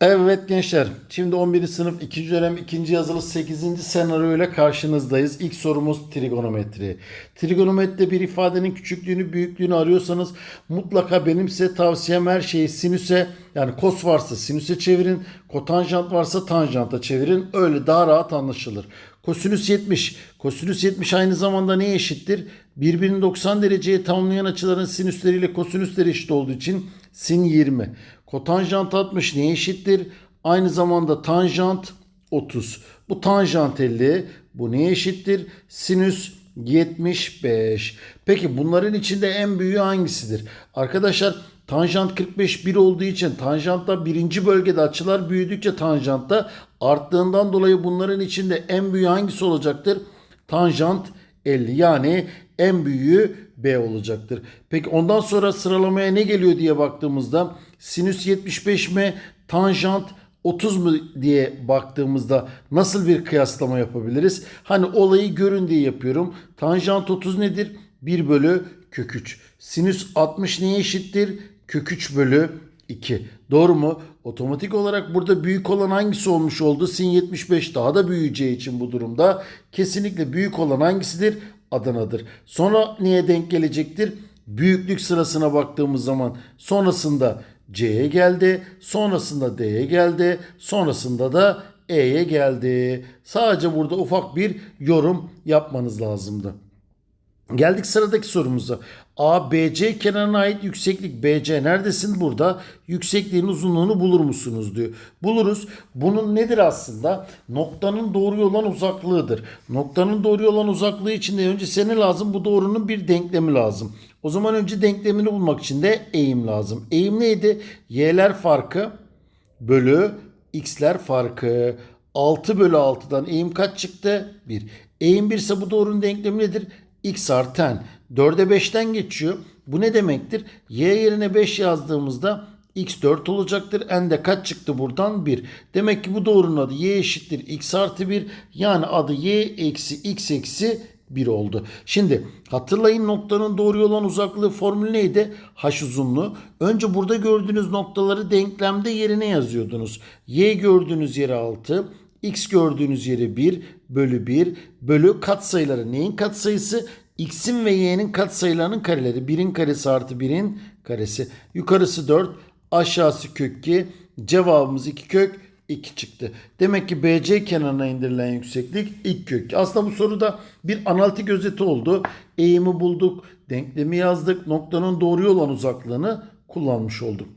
Evet gençler, şimdi 11. sınıf 2. dönem 2. yazılı 8. senaryo ile karşınızdayız. İlk sorumuz trigonometri. Trigonometride bir ifadenin küçüklüğünü, büyüklüğünü arıyorsanız mutlaka benim size tavsiyem her şeyi sinüse yani kos varsa sinüse çevirin, kotanjant varsa tanjanta çevirin. Öyle daha rahat anlaşılır. Kosinüs 70. Kosinüs 70 aynı zamanda neye eşittir? Birbirini 90 dereceye tamamlayan açıların sinüsleriyle kosinüsleri eşit olduğu için sin 20. Kotanjant 60 neye eşittir? Aynı zamanda tanjant 30. Bu tanjant 50. Bu neye eşittir? Sinüs 75. Peki bunların içinde en büyüğü hangisidir? Arkadaşlar tanjant 45 1 olduğu için tanjantta birinci bölgede açılar büyüdükçe tanjantta arttığından dolayı bunların içinde en büyüğü hangisi olacaktır? Tanjant 50 yani en büyüğü B olacaktır. Peki ondan sonra sıralamaya ne geliyor diye baktığımızda sinüs 75 mi tanjant 30 mu diye baktığımızda nasıl bir kıyaslama yapabiliriz? Hani olayı görün diye yapıyorum. Tanjant 30 nedir? 1 bölü kök 3. Sinüs 60 neye eşittir? Kök 3 bölü 2. Doğru mu? Otomatik olarak burada büyük olan hangisi olmuş oldu? Sin 75 daha da büyüyeceği için bu durumda kesinlikle büyük olan hangisidir? Adana'dır. Sonra niye denk gelecektir? Büyüklük sırasına baktığımız zaman sonrasında C'ye geldi, sonrasında D'ye geldi, sonrasında da E'ye geldi. Sadece burada ufak bir yorum yapmanız lazımdı. Geldik sıradaki sorumuza. A, BC kenarına ait yükseklik BC neredesin? Burada yüksekliğin uzunluğunu bulur musunuz diyor. Buluruz. Bunun nedir aslında? Noktanın doğru olan uzaklığıdır. Noktanın doğru olan uzaklığı için de önce sene lazım. Bu doğrunun bir denklemi lazım. O zaman önce denklemini bulmak için de eğim lazım. Eğim neydi? Y'ler farkı bölü x'ler farkı. 6 bölü 6'dan eğim kaç çıktı? 1. Eğim 1 ise bu doğrunun denklemi nedir? x artı n. 4'e 5'ten geçiyor. Bu ne demektir? y yerine 5 yazdığımızda x 4 olacaktır. n de kaç çıktı buradan? 1. Demek ki bu doğrunun adı y eşittir x artı 1. Yani adı y eksi x eksi 1 oldu. Şimdi hatırlayın noktanın doğru olan uzaklığı formülü neydi? H uzunluğu. Önce burada gördüğünüz noktaları denklemde yerine yazıyordunuz. Y gördüğünüz yere 6, x gördüğünüz yere 1 bölü 1 bölü katsayıları. Neyin katsayısı? x'in ve y'nin katsayılarının kareleri. 1'in karesi artı 1'in karesi. Yukarısı 4, aşağısı kök 2. Cevabımız 2 kök 2 çıktı. Demek ki BC kenarına indirilen yükseklik ilk kök. Aslında bu soruda bir analitik özeti oldu. Eğimi bulduk, denklemi yazdık, noktanın doğru olan uzaklığını kullanmış olduk.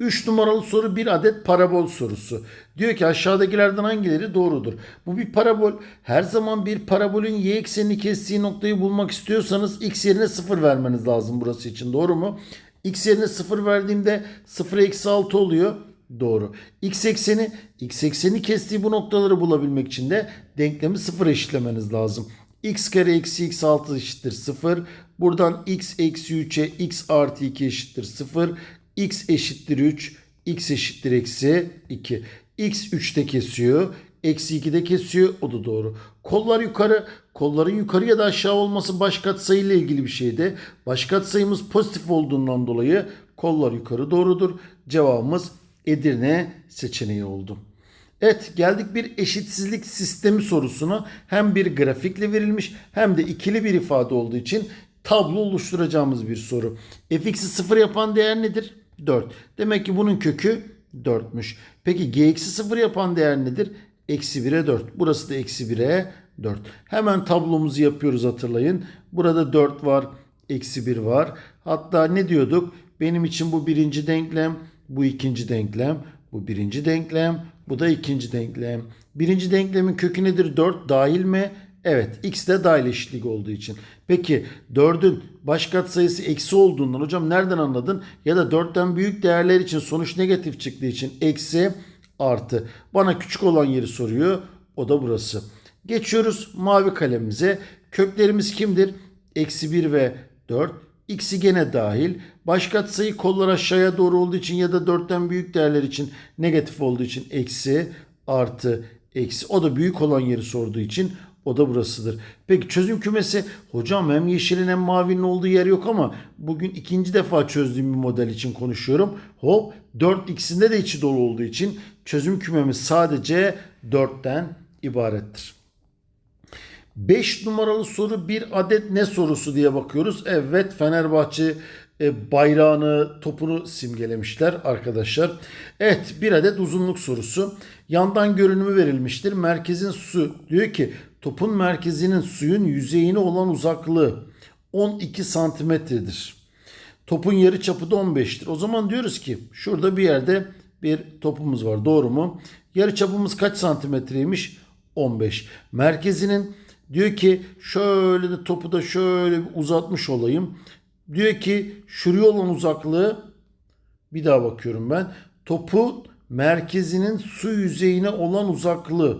3 numaralı soru bir adet parabol sorusu. Diyor ki aşağıdakilerden hangileri doğrudur? Bu bir parabol. Her zaman bir parabolün y eksenini kestiği noktayı bulmak istiyorsanız x yerine 0 vermeniz lazım burası için. Doğru mu? x yerine 0 verdiğimde 0 eksi 6 oluyor. Doğru. X ekseni, x ekseni kestiği bu noktaları bulabilmek için de denklemi 0 eşitlemeniz lazım. x kare eksi x 6 eşittir 0. Buradan x eksi 3'e x artı 2 eşittir 0 x eşittir 3, x eşittir eksi 2. x 3'te kesiyor, eksi 2'de kesiyor o da doğru. Kollar yukarı, kolların yukarı ya da aşağı olması baş katsayı ile ilgili bir şeydi. Baş katsayımız pozitif olduğundan dolayı kollar yukarı doğrudur. Cevabımız Edirne seçeneği oldu. Evet geldik bir eşitsizlik sistemi sorusuna. Hem bir grafikle verilmiş hem de ikili bir ifade olduğu için tablo oluşturacağımız bir soru. fx'i sıfır yapan değer nedir? 4. Demek ki bunun kökü 4'müş. Peki gx'i 0 yapan değer nedir? Eksi 1'e 4. Burası da eksi 1'e 4. Hemen tablomuzu yapıyoruz hatırlayın. Burada 4 var. Eksi 1 var. Hatta ne diyorduk? Benim için bu birinci denklem. Bu ikinci denklem. Bu birinci denklem. Bu da ikinci denklem. Birinci denklemin kökü nedir? 4 dahil mi? Evet x de dahil eşitlik olduğu için. Peki 4'ün baş katsayısı eksi olduğundan hocam nereden anladın? Ya da 4'ten büyük değerler için sonuç negatif çıktığı için eksi artı. Bana küçük olan yeri soruyor. O da burası. Geçiyoruz mavi kalemimize. Köklerimiz kimdir? Eksi 1 ve 4. X'i gene dahil. Baş katsayı kollar aşağıya doğru olduğu için ya da 4'ten büyük değerler için negatif olduğu için eksi artı eksi. O da büyük olan yeri sorduğu için O da burasıdır. Peki çözüm kümesi hocam hem yeşilin hem mavinin olduğu yer yok ama bugün ikinci defa çözdüğüm bir model için konuşuyorum. Hop 4 ikisinde de içi dolu olduğu için çözüm kümemiz sadece 4'ten ibarettir. 5 numaralı soru bir adet ne sorusu diye bakıyoruz. Evet Fenerbahçe e, bayrağını, topunu simgelemişler arkadaşlar. Evet bir adet uzunluk sorusu. Yandan görünümü verilmiştir. Merkezin su diyor ki topun merkezinin suyun yüzeyine olan uzaklığı 12 santimetredir. Topun yarı çapı da 15'tir. O zaman diyoruz ki şurada bir yerde bir topumuz var. Doğru mu? Yarı çapımız kaç santimetreymiş? 15. Merkezinin diyor ki şöyle de topu da şöyle bir uzatmış olayım. Diyor ki şuraya olan uzaklığı bir daha bakıyorum ben. Topu merkezinin su yüzeyine olan uzaklığı.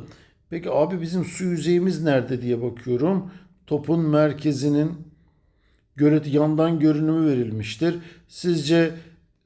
Peki abi bizim su yüzeyimiz nerede diye bakıyorum. Topun merkezinin görüntü yandan görünümü verilmiştir. Sizce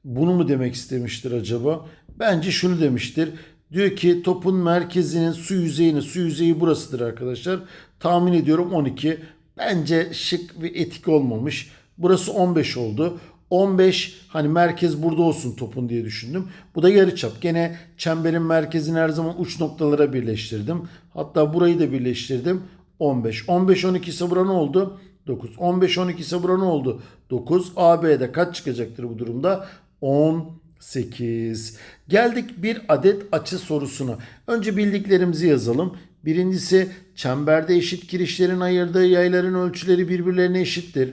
bunu mu demek istemiştir acaba? Bence şunu demiştir. Diyor ki topun merkezinin su yüzeyini, su yüzeyi burasıdır arkadaşlar. Tahmin ediyorum 12. Bence şık ve etik olmamış. Burası 15 oldu. 15 hani merkez burada olsun topun diye düşündüm. Bu da yarıçap. Gene çemberin merkezini her zaman uç noktalara birleştirdim. Hatta burayı da birleştirdim. 15. 15 12 ise bura ne oldu? 9. 15 12 ise bura ne oldu? 9. AB'de kaç çıkacaktır bu durumda? 18. Geldik bir adet açı sorusuna. Önce bildiklerimizi yazalım. Birincisi çemberde eşit kirişlerin ayırdığı yayların ölçüleri birbirlerine eşittir.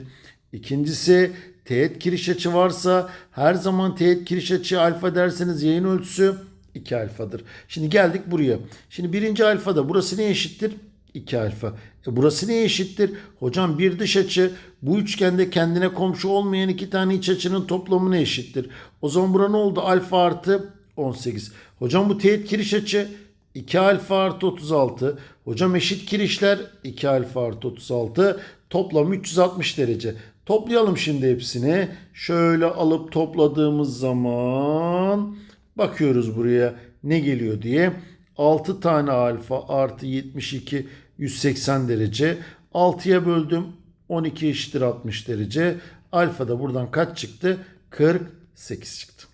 İkincisi teğet kiriş açı varsa her zaman teğet kiriş açı alfa derseniz yayın ölçüsü 2 alfadır. Şimdi geldik buraya. Şimdi birinci alfada burası ne eşittir? 2 alfa. E burası neye eşittir? Hocam bir dış açı bu üçgende kendine komşu olmayan iki tane iç açının toplamına eşittir. O zaman bura ne oldu? Alfa artı 18. Hocam bu teğet kiriş açı 2 alfa artı 36. Hocam eşit kirişler 2 alfa artı 36. Toplam 360 derece. Toplayalım şimdi hepsini. Şöyle alıp topladığımız zaman bakıyoruz buraya ne geliyor diye. 6 tane alfa artı 72 180 derece. 6'ya böldüm 12 eşittir 60 derece. Alfa da buradan kaç çıktı? 48 çıktı.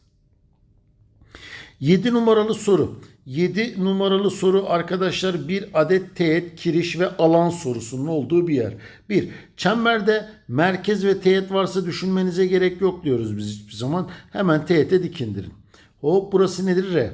7 numaralı soru. 7 numaralı soru arkadaşlar bir adet teğet, kiriş ve alan sorusunun olduğu bir yer. 1. Çemberde merkez ve teğet varsa düşünmenize gerek yok diyoruz biz hiçbir zaman. Hemen teğete dikindirin. Hop burası nedir? R.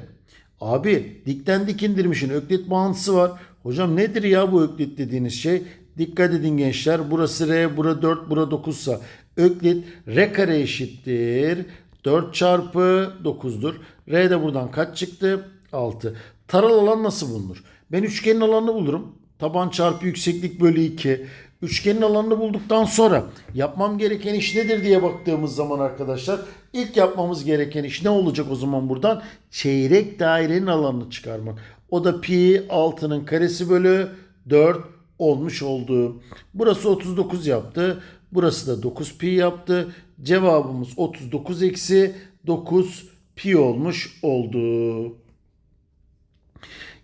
Abi dikten dikindirmişin öklit bağıntısı var. Hocam nedir ya bu öklit dediğiniz şey? Dikkat edin gençler. Burası R, bura 4, bura 9 sa öklit R kare eşittir. 4 çarpı 9'dur. R de buradan kaç çıktı? 6. Taral alan nasıl bulunur? Ben üçgenin alanını bulurum. Taban çarpı yükseklik bölü 2. Üçgenin alanını bulduktan sonra yapmam gereken iş nedir diye baktığımız zaman arkadaşlar ilk yapmamız gereken iş ne olacak o zaman buradan? Çeyrek dairenin alanını çıkarmak. O da pi 6'nın karesi bölü 4 olmuş oldu. Burası 39 yaptı. Burası da 9 pi yaptı. Cevabımız 39 eksi 9 pi olmuş oldu.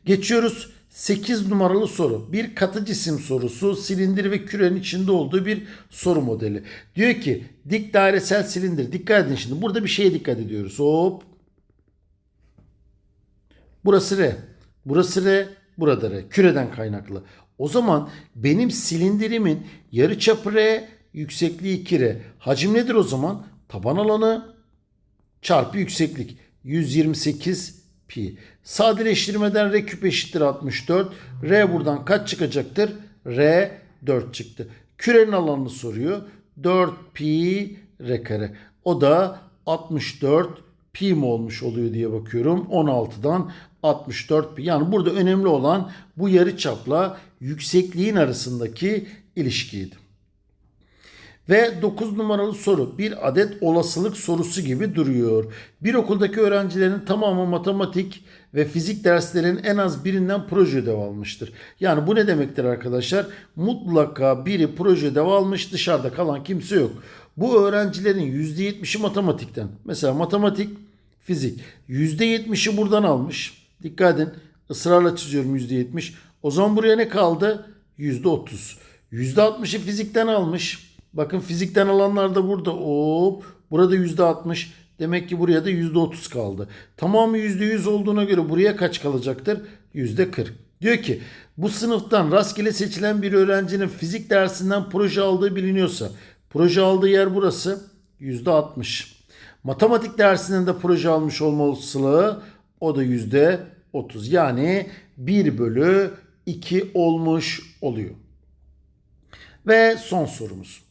Geçiyoruz 8 numaralı soru. Bir katı cisim sorusu silindir ve kürenin içinde olduğu bir soru modeli. Diyor ki dik dairesel silindir. Dikkat edin şimdi. Burada bir şeye dikkat ediyoruz. Hop. Burası R. Burası R. Burada R. Küreden kaynaklı. O zaman benim silindirimin yarıçapı R, yüksekliği 2R. Hacim nedir o zaman? Taban alanı çarpı yükseklik. 128 pi. Sadeleştirmeden R küp eşittir 64. R buradan kaç çıkacaktır? R 4 çıktı. Kürenin alanını soruyor. 4 pi R kare. O da 64 pi mi olmuş oluyor diye bakıyorum. 16'dan 64 pi. Yani burada önemli olan bu yarı çapla yüksekliğin arasındaki ilişkiydi. Ve 9 numaralı soru bir adet olasılık sorusu gibi duruyor. Bir okuldaki öğrencilerin tamamı matematik ve fizik derslerinin en az birinden proje ödev almıştır. Yani bu ne demektir arkadaşlar? Mutlaka biri proje ödev almış dışarıda kalan kimse yok. Bu öğrencilerin %70'i matematikten. Mesela matematik, fizik. %70'i buradan almış. Dikkat edin ısrarla çiziyorum %70. O zaman buraya ne kaldı? %30. %60'ı fizikten almış. Bakın fizikten alanlar da burada. Hop. Burada %60. Demek ki buraya da %30 kaldı. Tamamı %100 olduğuna göre buraya kaç kalacaktır? %40. Diyor ki bu sınıftan rastgele seçilen bir öğrencinin fizik dersinden proje aldığı biliniyorsa proje aldığı yer burası %60. Matematik dersinden de proje almış olma olasılığı o da %30. Yani 1 bölü 2 olmuş oluyor. Ve son sorumuz.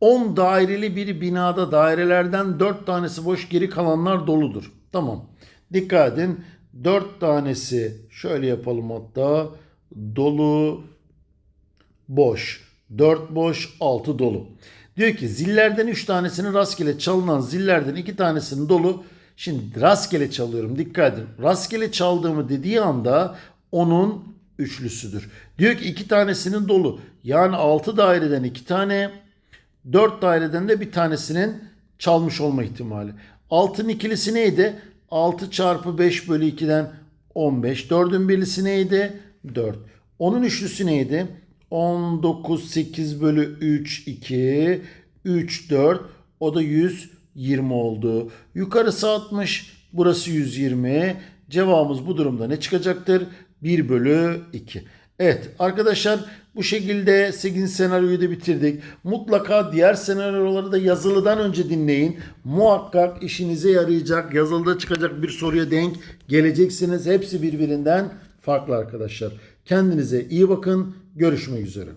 10 daireli bir binada dairelerden 4 tanesi boş geri kalanlar doludur. Tamam. Dikkat edin. 4 tanesi şöyle yapalım hatta. Dolu boş. 4 boş 6 dolu. Diyor ki zillerden 3 tanesinin rastgele çalınan zillerden 2 tanesinin dolu. Şimdi rastgele çalıyorum dikkat edin. Rastgele çaldığımı dediği anda onun üçlüsüdür. Diyor ki 2 tanesinin dolu. Yani 6 daireden 2 tane 4 daireden de bir tanesinin çalmış olma ihtimali. 6'nın ikilisi neydi? 6 çarpı 5 bölü 2'den 15. 4'ün birlisi neydi? 4. Onun üçlüsü neydi? 19, 8 bölü 3, 2, 3, 4. O da 120 oldu. Yukarısı 60, burası 120. Cevabımız bu durumda ne çıkacaktır? 1 bölü 2. Evet arkadaşlar bu şekilde 8. senaryoyu da bitirdik. Mutlaka diğer senaryoları da yazılıdan önce dinleyin. Muhakkak işinize yarayacak, yazılıda çıkacak bir soruya denk geleceksiniz. Hepsi birbirinden farklı arkadaşlar. Kendinize iyi bakın. Görüşmek üzere.